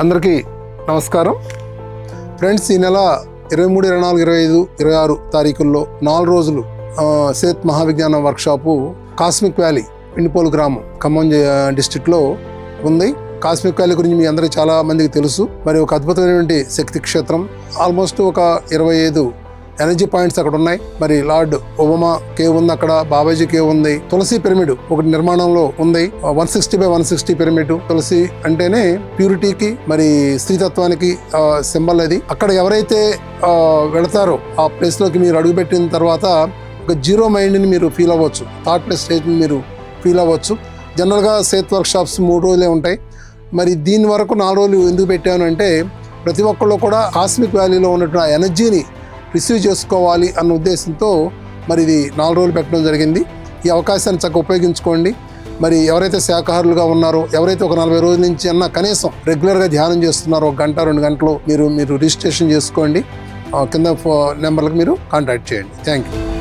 అందరికీ నమస్కారం. ఫ్రెండ్స్ ఈ నెల ఇరవై మూడు ఇరవై నాలుగు ఇరవై ఐదు ఇరవై ఆరు తారీఖుల్లో నాలుగు రోజులు సేత్ మహావిజ్ఞాన వర్క్షాపు కాస్మిక్ వ్యాలీ పిండిపోలు గ్రామం ఖమ్మం డిస్టిక్లో ఉంది. కాస్మిక్ వ్యాలీ గురించి మీ అందరికీ చాలా మందికి తెలుసు. మరి ఒక అద్భుతమైనటువంటి శక్తి క్షేత్రం ఆల్మోస్ట్ ఒక ఇరవై ఐదు ఎనర్జీ పాయింట్స్ అక్కడ ఉన్నాయి. మరి లార్డ్ ఒబమా కేవ్ ఉంది అక్కడ బాబాజీ కేవ్ ఉంది. తులసి పిరమిడ్ ఒకటి నిర్మాణంలో ఉంది. One sixty by one sixty pyramid తులసి అంటేనే ప్యూరిటీకి మరి స్త్రీతత్వానికి సింబల్ అది. అక్కడ ఎవరైతే వెళతారో ఆ ప్లేస్లోకి మీరు అడుగుపెట్టిన తర్వాత ఒక జీరో మైండ్ని మీరు ఫీల్ అవ్వచ్చు. థాట్ స్టేజ్ని మీరు ఫీల్ అవ్వచ్చు. జనరల్గా సేత్ వర్క్ షాప్స్ మూడు రోజులే ఉంటాయి. మరి దీని వరకు నాలుగు రోజులు ఎందుకు పెట్టాను అంటే ప్రతి ఒక్కళ్ళు కూడా కాస్మిక్ వ్యాలీలో ఉన్నటువంటి ఆ ఎనర్జీని రిసీవ్ చేసుకోవాలి అన్న ఉద్దేశంతో మరి ఇది నాలుగు రోజులు పెట్టడం జరిగింది. ఈ అవకాశాన్ని చక్కగా ఉపయోగించుకోండి. మరి ఎవరైతే శాఖాహారులుగా ఉన్నారో ఎవరైతే ఒక నలభై రోజుల నుంచి అన్న కనీసం రెగ్యులర్గా ధ్యానం చేస్తున్నారో ఒక గంట రెండు గంటలు మీరు మీరు రిజిస్ట్రేషన్ చేసుకోండి. కింద ఫో నెంబర్లకు మీరు కాంటాక్ట్ చేయండి. Thank you